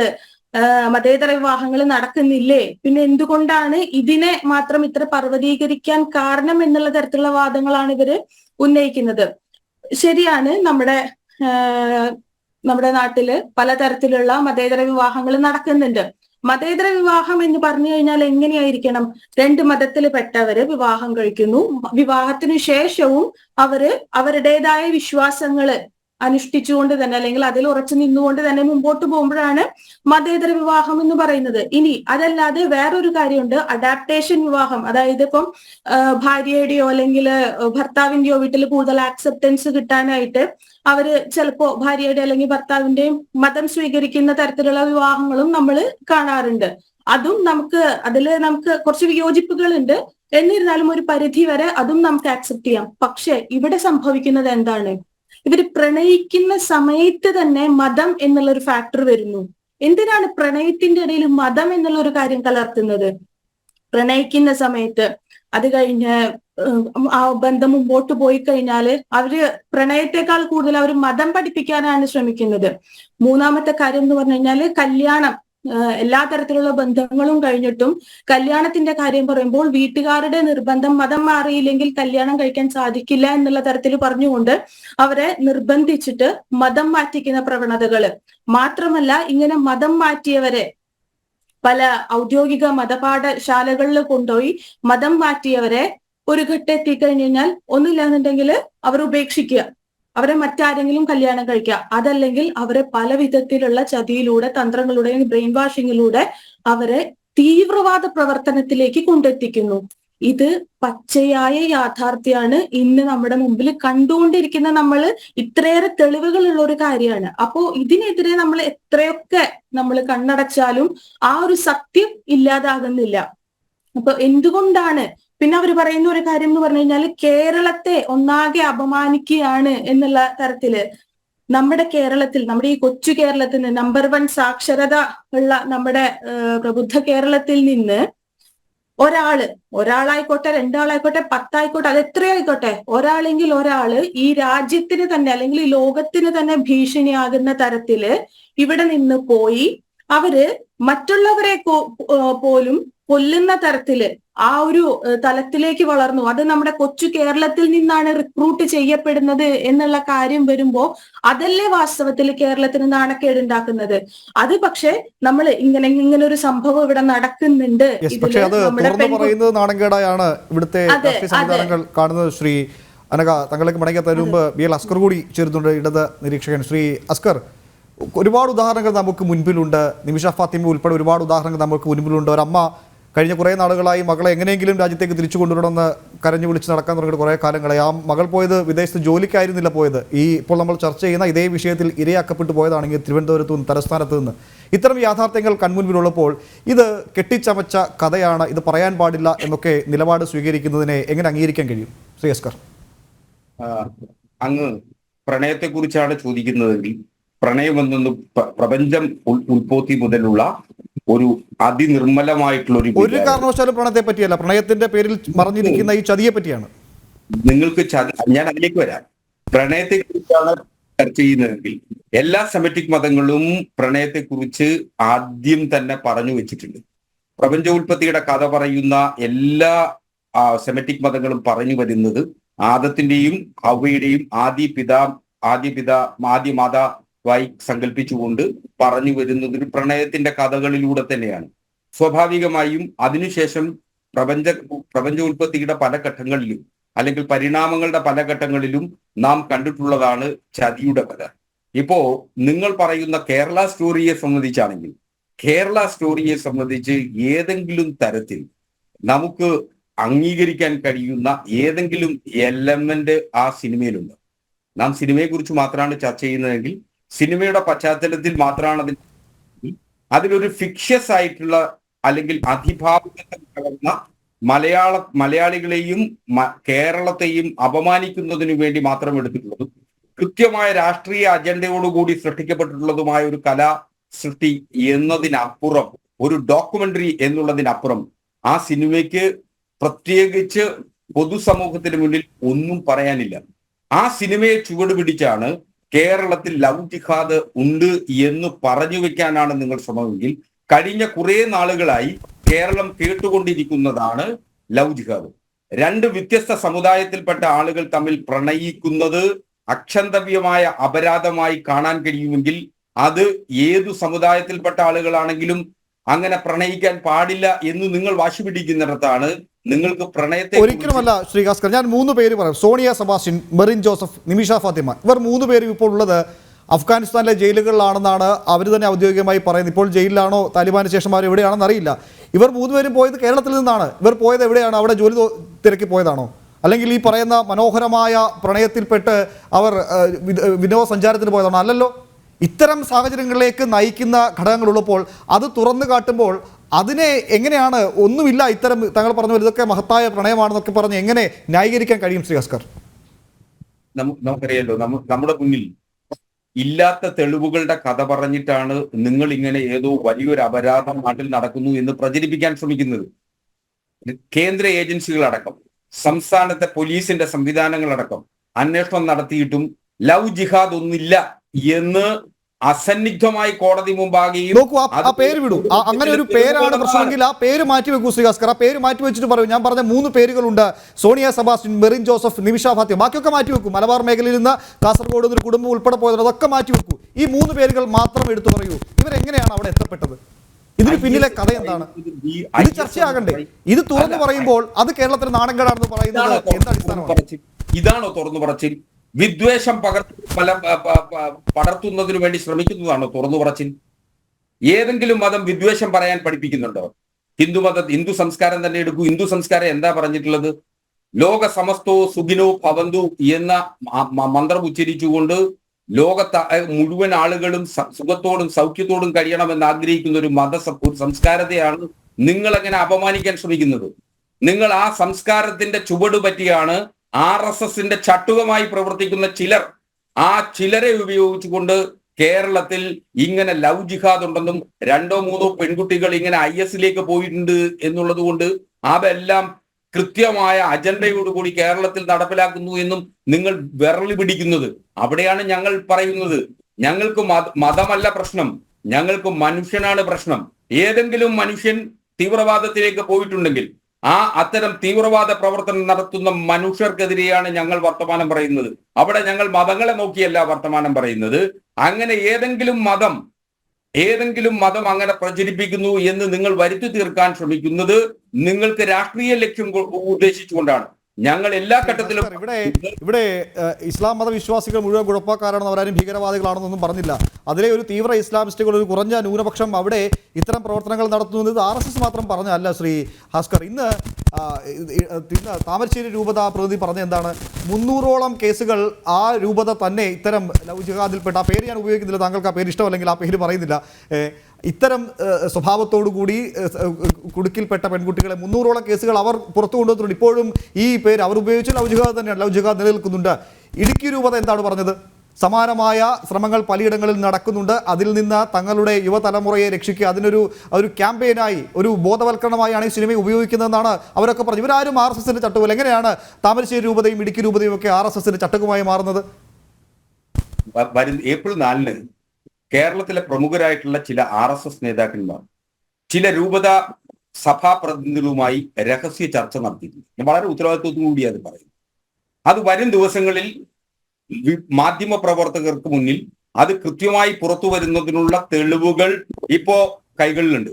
മതേതര വിവാഹങ്ങൾ നടക്കുന്നില്ലേ? പിന്നെ എന്തുകൊണ്ടാണ് ഇതിനെ മാത്രം ഇത്ര പർവതീകരിക്കാൻ കാരണം എന്നുള്ള തരത്തിലുള്ള വാദങ്ങളാണ് ഇവർ ഉന്നയിക്കുന്നത്? ശരിയാണ് നമ്മുടെ നമ്മുടെ നാട്ടിൽ പലതരത്തിലുള്ള മതേതര വിവാഹങ്ങൾ നടക്കുന്നുണ്ട്. മതേതര വിവാഹം എന്ന് പറഞ്ഞു കഴിഞ്ഞാൽ എങ്ങനെയായിരിക്കണം? രണ്ട് മതത്തിൽ പെട്ടവര് വിവാഹം കഴിക്കുന്നു. വിവാഹത്തിന് ശേഷവും അവർ അവരുടേതായ വിശ്വാസങ്ങൾ അനുഷ്ഠിച്ചുകൊണ്ട് തന്നെ അല്ലെങ്കിൽ അതിൽ ഉറച്ചു നിന്നുകൊണ്ട് തന്നെ മുമ്പോട്ട് പോകുമ്പോഴാണ് മതേതര വിവാഹം എന്ന് പറയുന്നത്. ഇനി അതല്ലാതെ വേറൊരു കാര്യമുണ്ട്. അഡാപ്റ്റേഷൻ വിവാഹം. അതായത് ഇപ്പം ഭാര്യയുടെയോ അല്ലെങ്കിൽ ഭർത്താവിന്റെയോ വീട്ടിൽ കൂടുതൽ ആക്സെപ്റ്റൻസ് കിട്ടാനായിട്ട് അവർ ചിലപ്പോ ഭാര്യയുടെ അല്ലെങ്കിൽ ഭർത്താവിന്റെയും മതം സ്വീകരിക്കുന്ന തരത്തിലുള്ള വിവാഹങ്ങളും നമ്മൾ കാണാറുണ്ട്. അതും നമുക്ക് അതിൽ നമുക്ക് കുറച്ച് വിയോജിപ്പുകളുണ്ട്. എന്നിരുന്നാലും ഒരു പരിധി വരെ അതും നമുക്ക് ആക്സെപ്റ്റ് ചെയ്യാം. പക്ഷെ ഇവിടെ സംഭവിക്കുന്നത് എന്താണ്? ഇവർ പ്രണയിക്കുന്ന സമയത്ത് തന്നെ മതം എന്നുള്ള ഒരു ഫാക്ടർ വരുന്നു. എന്തിനാണ് പ്രണയത്തിന്റെ ഇടയിൽ മതം എന്നുള്ള ഒരു കാര്യം കലർത്തുന്നത്? പ്രണയിക്കുന്ന സമയത്ത്. അത് കഴിഞ്ഞ് ആ ബന്ധം മുമ്പോട്ട് പോയി കഴിഞ്ഞാൽ അവർ പ്രണയത്തെക്കാൾ കൂടുതൽ അവർ മതം പഠിപ്പിക്കാനാണ് ശ്രമിക്കുന്നത്. മൂന്നാമത്തെ കാര്യം എന്ന് പറഞ്ഞു കഴിഞ്ഞാൽ കല്യാണം. എല്ലാ തരത്തിലുള്ള ബന്ധങ്ങളും കഴിഞ്ഞിട്ടും കല്യാണത്തിന്റെ കാര്യം പറയുമ്പോൾ വീട്ടുകാരുടെ നിർബന്ധം മതം മാറിയില്ലെങ്കിൽ കല്യാണം കഴിക്കാൻ സാധിക്കില്ല എന്നുള്ള തരത്തിൽ പറഞ്ഞുകൊണ്ട് അവരെ നിർബന്ധിച്ചിട്ട് മതം മാറ്റിക്കുന്ന പ്രവണതകൾ. മാത്രമല്ല ഇങ്ങനെ മതം മാറ്റിയവരെ പല ഔദ്യോഗിക മതപാഠശാലകളിൽ കൊണ്ടുപോയി മതം മാറ്റിയവരെ ഒരു ഘട്ടം എത്തിക്കഴിഞ്ഞു കഴിഞ്ഞാൽ ഒന്നുമില്ലാന്നുണ്ടെങ്കിൽ അവർ ഉപേക്ഷിക്കുക. അവരെ മറ്റാരെങ്കിലും കല്യാണം കഴിക്കുക. അതല്ലെങ്കിൽ അവരെ പല വിധത്തിലുള്ള ചതിയിലൂടെ തന്ത്രങ്ങളിലൂടെ ബ്രെയിൻ വാഷിങ്ങിലൂടെ അവരെ തീവ്രവാദ പ്രവർത്തനത്തിലേക്ക് കൊണ്ടെത്തിക്കുന്നു. ഇത് പച്ചയായ യാഥാർത്ഥ്യമാണ് ഇന്ന് നമ്മുടെ മുമ്പിൽ കണ്ടുകൊണ്ടിരിക്കുന്ന നമ്മൾ ഇത്രയേറെ തെളിവുകളുള്ള ഒരു കാര്യമാണ്. അപ്പോ ഇതിനെതിരെ നമ്മൾ എത്രയൊക്കെ നമ്മൾ കണ്ണടച്ചാലും ആ ഒരു സത്യം ഇല്ലാതാകുന്നില്ല. അപ്പൊ എന്തുകൊണ്ടാണ് പിന്നെ അവർ പറയുന്ന ഒരു കാര്യം എന്ന് പറഞ്ഞു കഴിഞ്ഞാൽ കേരളത്തെ ഒന്നാകെ അപമാനിക്കുകയാണ് എന്നുള്ള തരത്തിൽ നമ്മുടെ കേരളത്തിൽ നമ്മുടെ ഈ കൊച്ചു കേരളത്തിൽ നമ്പർ വൺ സാക്ഷരത ഉള്ള നമ്മുടെ പ്രബുദ്ധ കേരളത്തിൽ നിന്ന് ഒരാൾ ഒരാളായിക്കോട്ടെ രണ്ടാളായിക്കോട്ടെ പത്തായിക്കോട്ടെ അത് എത്രയായിക്കോട്ടെ ഒരാളെങ്കിൽ ഒരാൾ ഈ രാജ്യത്തിന് തന്നെ അല്ലെങ്കിൽ ഈ ലോകത്തിന് തന്നെ ഭീഷണിയാകുന്ന തരത്തിൽ ഇവിടെ നിന്ന് പോയി അവർ മറ്റുള്ളവരെ പോലും കൊല്ലുന്ന തരത്തിൽ ആ ഒരു തലത്തിലേക്ക് വളർന്നു. അത് നമ്മുടെ കൊച്ചു കേരളത്തിൽ നിന്നാണ് റിക്രൂട്ട് ചെയ്യപ്പെടുന്നത് എന്നുള്ള കാര്യം വരുമ്പോ അതല്ലേ വാസ്തവത്തിൽ കേരളത്തിന് നാണക്കേടുണ്ടാക്കുന്നത്? അത് പക്ഷെ നമ്മൾ ഇങ്ങനെ ഇങ്ങനെ ഒരു സംഭവം ഇവിടെ നടക്കുന്നുണ്ട്. പക്ഷേ അത് പറയുന്നത് നാണക്കേടായാണ് ഇവിടുത്തെ സംവിധാനങ്ങൾ കാണുന്നത് ശ്രീ അനക തങ്ങൾക്ക് മടങ്ങിയതിന് മുമ്പ് ബി എൽ അസ്കർ കൂടി ചേരുന്നുണ്ട് ഇടത് നിരീക്ഷകൻ. ശ്രീ അസ്കർ ഒരുപാട് ഉദാഹരണങ്ങൾ നമുക്ക് മുൻപിലുണ്ട്. നിമിഷ ഫാത്തിമ ഉൾപ്പെടെ ഒരുപാട് ഉദാഹരണങ്ങൾ നമുക്ക് മുൻപിലുണ്ട്. ഒരമ്മ കഴിഞ്ഞ കുറേ നാളുകളായി മകളെ എങ്ങനെയെങ്കിലും രാജ്യത്തേക്ക് തിരിച്ചു കൊണ്ടുവരണമെന്ന് കരഞ്ഞു വിളിച്ച് നടക്കാൻ തുടങ്ങിയിട്ട് കുറേ കാലങ്ങളായി. ആ മകൾ പോയത് വിദേശത്ത് ജോലിക്കായിരുന്നില്ല പോയത്. ഈ ഇപ്പോൾ നമ്മൾ ചർച്ച ചെയ്യുന്ന ഇതേ വിഷയത്തിൽ ഇരയാക്കപ്പെട്ടു പോയതാണെങ്കിൽ തിരുവനന്തപുരത്തു നിന്ന് തലസ്ഥാനത്ത് നിന്ന്. ഇത്തരം യാഥാർത്ഥ്യങ്ങൾ കൺമുൻപിലുള്ളപ്പോൾ ഇത് കെട്ടിച്ചമച്ച കഥയാണ് ഇത് പറയാൻ പാടില്ല എന്നൊക്കെ നിലപാട് സ്വീകരിക്കുന്നതിനെ എങ്ങനെ അംഗീകരിക്കാൻ കഴിയും? ശ്രീ അങ്ങ് പ്രണയത്തെക്കുറിച്ചാണ് ചോദിക്കുന്നതെങ്കിൽ പ്രണയം എന്നൊന്ന് പ്ര- പ്രപഞ്ചം ഉൾ- ഉൽപ്പത്തി മുതലുള്ള ഒരു അതിനിർമ്മലമായിട്ടുള്ള ഒരു ഒരു കാരണവശാലും പ്രണയത്തെ പറ്റിയല്ല. പ്രണയത്തിന്റെ പേരിൽ മറഞ്ഞിരിക്കുന്ന ഈ ചതിയെ പറ്റിയാണ്. നിങ്ങൾക്ക് ഞാൻ അതിലേക്ക് വരാം. പ്രണയത്തെ കുറിച്ചാണ് ചർച്ച ചെയ്യുന്നതെങ്കിൽ എല്ലാ സെമറ്റിക് മതങ്ങളും പ്രണയത്തെ കുറിച്ച് ആദ്യം തന്നെ പറഞ്ഞു വെച്ചിട്ടുണ്ട്. പ്രപഞ്ചോൽപത്തിയുടെ കഥ പറയുന്ന എല്ലാ സെമറ്റിക് മതങ്ങളും പറഞ്ഞു വരുന്നത് ആദത്തിന്റെയും ഹവയുടെയും ആദ്യ പിതാ ആദ്യ പിതാ ആദ്യ മാതാവായി സങ്കല്പിച്ചുകൊണ്ട് പറഞ്ഞു വരുന്നത് പ്രണയത്തിന്റെ കഥകളിലൂടെ തന്നെയാണ്. സ്വാഭാവികമായും അതിനുശേഷം പ്രപഞ്ച പ്രപഞ്ച ഉൽപ്പത്തിയുടെ പല ഘട്ടങ്ങളിലും അല്ലെങ്കിൽ പരിണാമങ്ങളുടെ പല ഘട്ടങ്ങളിലും നാം കണ്ടിട്ടുള്ളതാണ് ചതിയുടെ കഥ. ഇപ്പോ നിങ്ങൾ പറയുന്ന കേരള സ്റ്റോറിയെ സംബന്ധിച്ചാണെങ്കിൽ കേരള സ്റ്റോറിയെ സംബന്ധിച്ച് ഏതെങ്കിലും തരത്തിൽ നമുക്ക് അംഗീകരിക്കാൻ കഴിയുന്ന ഏതെങ്കിലും എലമെന്റ് ആ സിനിമയിലുണ്ട്. നാം സിനിമയെ കുറിച്ച് മാത്രമാണ് ചർച്ച ചെയ്യുന്നതെങ്കിൽ സിനിമയുടെ പശ്ചാത്തലത്തിൽ മാത്രമാണ് അതിന് അതിലൊരു ഫിക്ഷ്യസ് ആയിട്ടുള്ള അല്ലെങ്കിൽ അതിഭാവത്തെ കലർന്ന മലയാള മലയാളികളെയും കേരളത്തെയും അപമാനിക്കുന്നതിനു വേണ്ടി മാത്രം എടുത്തിട്ടുള്ളതും കൃത്യമായ രാഷ്ട്രീയ അജണ്ടയോടുകൂടി സൃഷ്ടിക്കപ്പെട്ടിട്ടുള്ളതുമായ ഒരു കലാ സൃഷ്ടി എന്നതിനപ്പുറം ഒരു ഡോക്യുമെന്ററി എന്നുള്ളതിനപ്പുറം ആ സിനിമയ്ക്ക് പ്രത്യേകിച്ച് പൊതുസമൂഹത്തിന് മുന്നിൽ ഒന്നും പറയാനില്ല. ആ സിനിമയെ ചുവട് പിടിച്ചാണ് കേരളത്തിൽ ലവ് ജിഹാദ് ഉണ്ട് എന്ന് പറഞ്ഞു വെക്കാനാണ് നിങ്ങൾ ശ്രമമെങ്കിൽ കഴിഞ്ഞ കുറെ നാളുകളായി കേരളം കേട്ടുകൊണ്ടിരിക്കുന്നതാണ് ലവ് ജിഹാദ്. രണ്ട് വ്യത്യസ്ത സമുദായത്തിൽപ്പെട്ട ആളുകൾ തമ്മിൽ പ്രണയിക്കുന്നത് അക്ഷന്തവ്യമായ അപരാധമായി കാണാൻ കഴിയുമെങ്കിൽ അത് ഏതു സമുദായത്തിൽപ്പെട്ട ആളുകളാണെങ്കിലും അങ്ങനെ പ്രണയിക്കാൻ പാടില്ല എന്ന് നിങ്ങൾ വാശി പിടിക്കുന്നിടത്താണ് നിങ്ങൾക്ക് പ്രണയത്തെ ഒരിക്കലുമല്ല ശ്രീകാസ്കർ ഞാൻ മൂന്ന് പേര് പറയാം. Sonia Sebastian Merin Joseph Nimisha Fathima. ഇവർ മൂന്ന് പേരും ഇപ്പോൾ ഉള്ളത് അഫ്ഗാനിസ്ഥാനിലെ ജയിലുകളിലാണെന്നാണ് അവർ തന്നെ ഔദ്യോഗികമായി പറയുന്നത്. ഇപ്പോൾ ജയിലിലാണോ താലിബാന് ശേഷം അവർ എവിടെയാണെന്ന് അറിയില്ല. ഇവർ മൂന്നുപേരും പോയത് കേരളത്തിൽ നിന്നാണ്. ഇവർ പോയത് എവിടെയാണ്? അവിടെ ജോലി തിരക്കി പോയതാണോ? അല്ലെങ്കിൽ ഈ പറയുന്ന മനോഹരമായ പ്രണയത്തിൽപ്പെട്ട് അവർ വിനോദസഞ്ചാരത്തിന് പോയതാണോ? അല്ലല്ലോ. ഇത്തരം സാഹചര്യങ്ങളിലേക്ക് നയിക്കുന്ന ഘടകങ്ങളുള്ളപ്പോൾ അത് തുറന്നു കാട്ടുമ്പോൾ അതിനെ എങ്ങനെയാണ് ഒന്നുമില്ല ഇത്തരം താങ്കൾ പറഞ്ഞ പോലെ ഇതൊക്കെ മഹത്തായ പ്രണയമാണെന്നൊക്കെ പറഞ്ഞ് എങ്ങനെ ന്യായീകരിക്കാൻ കഴിയും ശ്രീ അസ്കർ നമു- നമുക്കറിയാലോ നമ്മുടെ മുന്നിൽ ഇല്ലാത്ത തെളിവുകളുടെ കഥ പറഞ്ഞിട്ടാണ് നിങ്ങൾ ഇങ്ങനെ ഏതോ വലിയൊരു അപരാധം നാട്ടിൽ നടക്കുന്നു എന്ന് പ്രചരിപ്പിക്കാൻ ശ്രമിക്കുന്നത്. കേന്ദ്ര ഏജൻസികളടക്കം സംസ്ഥാനത്തെ പോലീസിന്റെ സംവിധാനങ്ങളടക്കം അന്വേഷണം നടത്തിയിട്ടും ലവ് ജിഹാദ് ഒന്നില്ല എന്ന് അസന്നിഗ്ധമായി കോടതി മുമ്പാകെയും നോക്കൂ ആ- പേര് വിടൂ. അങ്ങനെ ഒരു പേരാണ് പ്രശ്നമെങ്കിൽ ആ പേര് മാറ്റി വെക്കൂ ശ്രീകാസ്കർ. ആ പേര് മാറ്റി വെച്ചിട്ട് പറയൂ. ഞാൻ പറഞ്ഞ മൂന്ന് പേരുകളുണ്ട്. സോണിയ സെബാസ്റ്റ്യൻ മെറിൻ ജോസഫ് നിമിഷ ഫാത്തി ബാക്കിയൊക്കെ മാറ്റി വെക്കൂ. മലബാർ മേഖലയിൽ നിന്ന് കാസർഗോഡ് ഒരു കുടുംബം ഉൾപ്പെടെ പോയത് അതൊക്കെ മാറ്റി വെക്കൂ. ഈ മൂന്ന് പേരുകൾ മാത്രം എടുത്തു പറയൂ. ഇവരെങ്ങനെയാണ് അവിടെ എത്തപ്പെട്ടത്? ഇതിന് പിന്നിലെ കഥ എന്താണ്? ഇത് ചർച്ചയാകണ്ടേ? ഇത് തുറന്നു പറയുമ്പോൾ അത് കേരളത്തിന് നാണംകേടാണെന്ന് പറയുന്നത് എന്ത് അടിസ്ഥാനമാണ് ഇതാണോ തുറന്നു പറച്ചിൽ? വിദ്വേഷം പകർ പല പടർത്തുന്നതിന് വേണ്ടി ശ്രമിക്കുന്നതാണോ തുറന്നു പറച്ചിൽ. ഏതെങ്കിലും മതം വിദ്വേഷം പറയാൻ പഠിപ്പിക്കുന്നുണ്ടോ? ഹിന്ദു മത ഹിന്ദു സംസ്കാരം തന്നെ എടുക്കൂ. ഹിന്ദു സംസ്കാരം എന്താ പറഞ്ഞിട്ടുള്ളത്? ലോക സമസ്തോ സുഖിനോ ഭവന്തു എന്ന മന്ത്രം ഉച്ചരിച്ചുകൊണ്ട് ലോകത്തെ മുഴുവൻ ആളുകളും സുഖത്തോടും സൗഖ്യത്തോടും കഴിയണമെന്ന് ആഗ്രഹിക്കുന്ന ഒരു മത സംസ്കാരത്തെയാണ് നിങ്ങൾ അങ്ങനെ അപമാനിക്കാൻ ശ്രമിക്കുന്നത്? നിങ്ങൾ ആ സംസ്കാരത്തിന്റെ ചുവട് പറ്റിയാണ് ആർ എസ് എസിന്റെ ചട്ടുകമായി പ്രവർത്തിക്കുന്ന ചിലർ ആ ചിലരെ ഉപയോഗിച്ചുകൊണ്ട് കേരളത്തിൽ ഇങ്ങനെ ലവ് ജിഹാദ് ഉണ്ടെന്നും രണ്ടോ മൂന്നോ പെൺകുട്ടികൾ ഇങ്ങനെ ഐ എസിലേക്ക് പോയിട്ടുണ്ട് എന്നുള്ളത് കൊണ്ട് അതെല്ലാം കൃത്യമായ അജണ്ടയോടുകൂടി കേരളത്തിൽ നടപ്പിലാക്കുന്നു എന്നും നിങ്ങൾ വിരളി പിടിക്കുന്നത്. അവിടെയാണ് ഞങ്ങൾ പറയുന്നത്. ഞങ്ങൾക്ക് മതമല്ല പ്രശ്നം. ഞങ്ങൾക്ക് മനുഷ്യനാണ് പ്രശ്നം. ഏതെങ്കിലും മനുഷ്യൻ തീവ്രവാദത്തിലേക്ക് പോയിട്ടുണ്ടെങ്കിൽ ആ അത്തരം തീവ്രവാദ പ്രവർത്തനം നടത്തുന്ന മനുഷ്യർക്കെതിരെയാണ് ഞങ്ങൾ വർത്തമാനം പറയുന്നത്. അവിടെ ഞങ്ങൾ മതങ്ങളെ നോക്കിയല്ല വർത്തമാനം പറയുന്നത്. അങ്ങനെ ഏതെങ്കിലും മതം ഏതെങ്കിലും മതം അങ്ങനെ പ്രചരിപ്പിക്കുന്നു എന്ന് നിങ്ങൾ വരുത്തി തീർക്കാൻ ശ്രമിക്കുന്നത് നിങ്ങൾക്ക് രാഷ്ട്രീയ ലക്ഷ്യം ഉദ്ദേശിച്ചുകൊണ്ടാണ്. ഞങ്ങൾ എല്ലാ ഘട്ടത്തിലും ഇവിടെ ഇവിടെ ഇസ്ലാം മത വിശ്വാസികൾ മുഴുവൻ കുഴപ്പക്കാരാണെന്ന് അവരാരും ഭീകരവാദികളാണെന്നൊന്നും പറഞ്ഞില്ല. അതിലെ ഒരു തീവ്ര ഇസ്ലാമിസ്റ്റുകൾ ഒരു കുറഞ്ഞ ന്യൂനപക്ഷം അവിടെ ഇത്തരം പ്രവർത്തനങ്ങൾ നടത്തുന്നത് ആർ എസ് എസ് മാത്രം പറഞ്ഞല്ല ശ്രീ ഹാസ്കർ. ഇന്ന് താമരശ്ശേരി രൂപത പ്രതി പറഞ്ഞ എന്താണ്? മുന്നൂറോളം കേസുകൾ ആ രൂപത തന്നെ ഇത്തരം ലവ് ജിഹാദിൽപ്പെട്ട ആ പേര് ഞാൻ ഉപയോഗിക്കുന്നില്ല താങ്കൾക്ക് ആ പേര് ഇഷ്ടമല്ലെങ്കിൽ ആ പേര് പറയുന്നില്ല. ഇത്തരം സ്വഭാവത്തോടു കൂടി കുടുക്കിൽപ്പെട്ട പെൺകുട്ടികളെ മുന്നൂറോളം കേസുകൾ അവർ പുറത്തു കൊണ്ടുവന്നിട്ടുണ്ട്. ഇപ്പോഴും ഈ പേര് അവർ ഉപയോഗിച്ച ലവ് ജിഹാദ് തന്നെയാണ്. ലവ് ജിഹാദ് നിലനിൽക്കുന്നുണ്ട്. ഇടുക്കി രൂപത എന്താണ് പറഞ്ഞത്? സമാനമായ ശ്രമങ്ങൾ പലയിടങ്ങളിൽ നടക്കുന്നുണ്ട്. അതിൽ നിന്ന് തങ്ങളുടെ യുവതലമുറയെ രക്ഷിക്കുക. അതിനൊരു ഒരു ക്യാമ്പയിനായി ഒരു ബോധവൽക്കരണമായാണ് ഈ സിനിമ ഉപയോഗിക്കുന്നതെന്നാണ് അവരൊക്കെ പറഞ്ഞു ഇവരാരും ആർ എസ് എസിന്റെ ചട്ടുപോലെ. എങ്ങനെയാണ് താമരശ്ശേരി രൂപതയും ഇടുക്കി രൂപതയും ഒക്കെ ആർ എസ് എസിന്റെ ചട്ടകുമായി മാറുന്നത്? വരും ഏപ്രിൽ നാലിന് കേരളത്തിലെ പ്രമുഖരായിട്ടുള്ള ചില ആർ എസ് എസ് നേതാക്കന്മാർ ചില രൂപത സഭാ പ്രതിനിധികളുമായി രഹസ്യ ചർച്ച ഞാൻ വളരെ ഉത്തരവാദിത്വത്തോടു കൂടി അത് പറയുന്നു അത് വരും ദിവസങ്ങളിൽ മാധ്യമ പ്രവർത്തകർക്ക് മുന്നിൽ അത് കൃത്യമായി പുറത്തു വരുന്നതിനുള്ള തെളിവുകൾ ഇപ്പോ കൈകളിലുണ്ട്.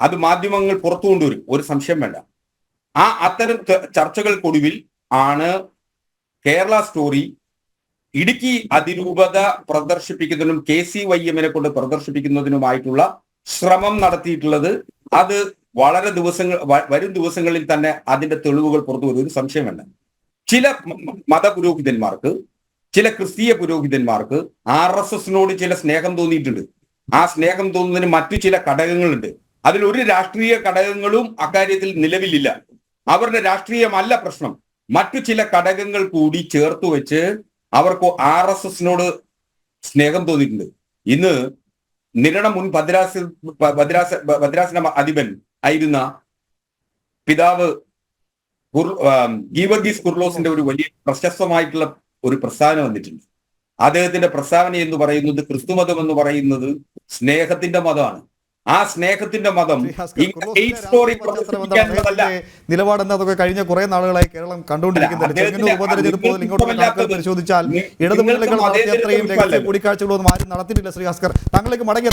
അത് മാധ്യമങ്ങൾ പുറത്തു കൊണ്ടുവരും. ഒരു സംശയം വേണ്ട. ആ അത്തരം ചർച്ചകൾക്കൊടുവിൽ ആണ് കേരള സ്റ്റോറി ഇടുക്കി അതിരൂപത പ്രദർശിപ്പിക്കുന്നതിനും കെ സി വൈ എമ്മിനെ കൊണ്ട് പ്രദർശിപ്പിക്കുന്നതിനുമായിട്ടുള്ള ശ്രമം നടത്തിയിട്ടുള്ളത്. അത് വളരെ ദിവസങ്ങൾ വരും ദിവസങ്ങളിൽ തന്നെ അതിന്റെ തെളിവുകൾ പുറത്തു വരും. ഒരു സംശയം വേണ്ട ചില മതപുരോഹിതന്മാർക്ക് ചില ക്രിസ്തീയ പുരോഹിതന്മാർക്ക് ആർ എസ് എസിനോട് ചില സ്നേഹം തോന്നിയിട്ടുണ്ട്. ആ സ്നേഹം തോന്നുന്നതിന് മറ്റു ചില ഘടകങ്ങളുണ്ട്. അതിൽ ഒരു രാഷ്ട്രീയ ഘടകങ്ങളും അക്കാര്യത്തിൽ നിലവിലില്ല. അവരുടെ രാഷ്ട്രീയമല്ല പ്രശ്നം. മറ്റു ചില ഘടകങ്ങൾ കൂടി ചേർത്ത് വെച്ച് അവർക്ക് ആർ എസ് എസിനോട് സ്നേഹം തോന്നിയിട്ടുണ്ട്. ഇന്ന് നിരണ മുൻ ഭദ്രാസ ഭദ്രാസ ഭദ്രാസന അധിപൻ ആയിരുന്ന പിതാവ് ഗീവർഗീസ് കുർലോസിന്റെ ഒരു വലിയ പ്രശസ്തമായിട്ടുള്ള ഒരു പ്രസ്താവന വന്നിട്ടുണ്ട്. അദ്ദേഹത്തിന്റെ പ്രസ്താവന എന്ന് പറയുന്നത് ക്രിസ്തുമതം എന്ന് പറയുന്നത് സ്നേഹത്തിന്റെ മതമാണ്. ആ സ്നേഹത്തിന്റെ മതം നിലപാടെന്ന് അതൊക്കെ കഴിഞ്ഞ കുറെ നാളുകളായി കേരളം കണ്ടുകൊണ്ടിരിക്കുന്നുണ്ട്. ഉപതെരഞ്ഞെടുപ്പ് പരിശോധിച്ചാൽ നടത്തിയ അത്രയും രഹസ്യ കൂടിക്കാഴ്ചകളൊന്നും ആരും നടത്തിയിട്ടില്ല ശ്രീ ഭാസ്കർ താങ്കളിലേക്ക് മടങ്ങി